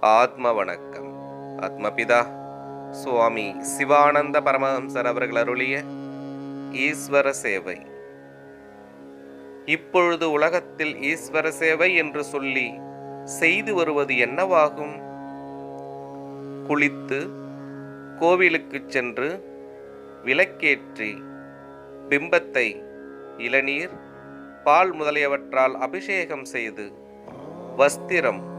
ஆத்ம வணக்கம் ஆத்மபிதா சுவாமி சிவானந்த பரமஹம்சர் அவர்கள் அருளிய ஈஸ்வர சேவை. இப்பொழுது உலகத்தில் ஈஸ்வர சேவை என்று சொல்லி செய்து வருவது என்னவாகும்? குளித்து கோவிலுக்குச் சென்று விளக்கேற்றி பிம்பத்தை இளநீர் பால் முதலியவற்றால் அபிஷேகம் செய்து வஸ்திரம்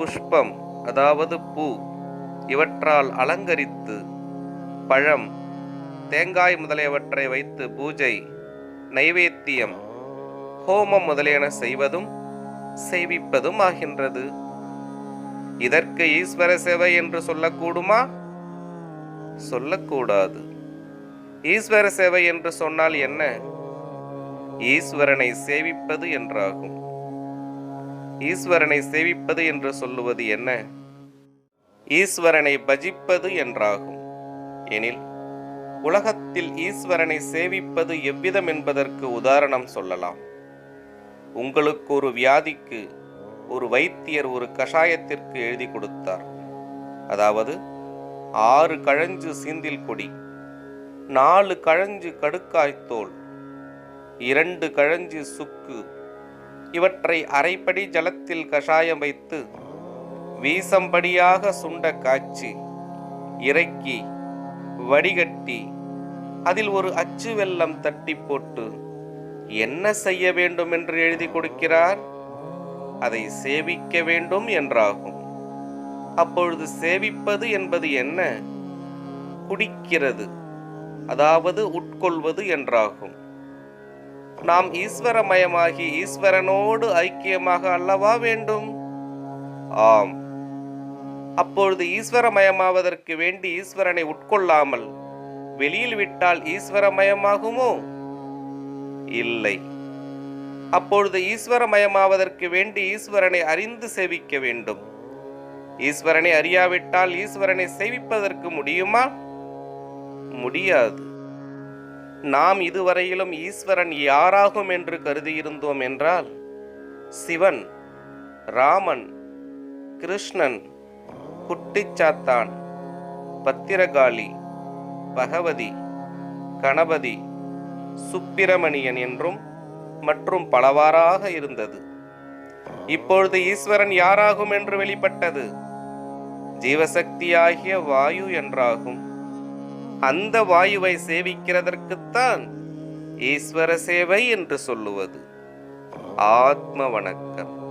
புஷ்பம் அதாவது பூ இவற்றால் அலங்கரித்து பழம் தேங்காய் முதலியவற்றை வைத்து பூஜை நைவேத்தியம் ஹோமம் முதலியன செய்வதும் செய்விப்பதும் ஆகின்றது. இதற்கு ஈஸ்வர சேவை என்று சொல்லக்கூடுமா? சொல்லக்கூடாது. ஈஸ்வர சேவை என்று சொன்னால் என்ன? ஈஸ்வரனை சேவிப்பது என்றாகும். ஈஸ்வரனை சேவிப்பது என்று சொல்லுவது என்ன? ஈஸ்வரனை பஜிப்பது என்றாகும். எனில் உலகத்தில் ஈஸ்வரனை சேவிப்பது எவ்விதம் என்பதற்கு உதாரணம் சொல்லலாம். உங்களுக்கு ஒரு வியாதிக்கு ஒரு வைத்தியர் ஒரு கஷாயத்திற்கு எழுதி கொடுத்தார். அதாவது ஆறு கழஞ்சு சீந்தில் கொடி நாலு கழஞ்சு கடுக்காய்த்தோல் இரண்டு கழஞ்சு சுக்கு இவற்றை அரைப்படி ஜலத்தில் கஷாயம் வைத்து வீசம்படியாக சுண்ட காய்ச்சி இறக்கி வடிகட்டி அதில் ஒரு அச்சு வெல்லம் தட்டி போட்டு என்ன செய்ய வேண்டும் என்று எழுதி கொடுக்கிறார்? அதை சேவிக்க வேண்டும் என்றாகும். அப்பொழுது சேவிப்பது என்பது என்ன? குடிக்கிறது அதாவது உட்கொள்வது என்றாகும். நாம் ஈஸ்வரமயமாகி ஈஸ்வரனோடு ஐக்கியமாக அல்லவா வேண்டும்? ஆம். அப்பொழுது ஈஸ்வரமயமாவதற்கு வேண்டி ஈஸ்வரனை உட்கொள்ளாமல் வெளியில் விட்டால் ஈஸ்வரமயமாகுமோ? இல்லை. அப்பொழுது ஈஸ்வரமயமாவதற்கு வேண்டி ஈஸ்வரனை அறிந்து சேவிக்க வேண்டும். ஈஸ்வரனை அறியாவிட்டால் ஈஸ்வரனை சேவிப்பதற்கு முடியுமா? முடியாது. நாம் இதுவரையிலும் ஈஸ்வரன் யாராகும் என்று கருதியிருந்தோம் என்றால் சிவன் ராமன் கிருஷ்ணன் குட்டிச்சாத்தான் பத்திரகாளி பகவதி கணபதி சுப்பிரமணியன் என்றும் மற்றும் பலவாறாக இருந்தது. இப்பொழுது ஈஸ்வரன் யாராகும் என்று வெளிப்பட்டது? ஜீவசக்தியாகிய வாயு என்றாகும். அந்த வாயுவை சேவிக்கிறதற்குத்தான் ஈஸ்வர சேவை என்று சொல்லுவது. ஆத்ம வணக்கம்.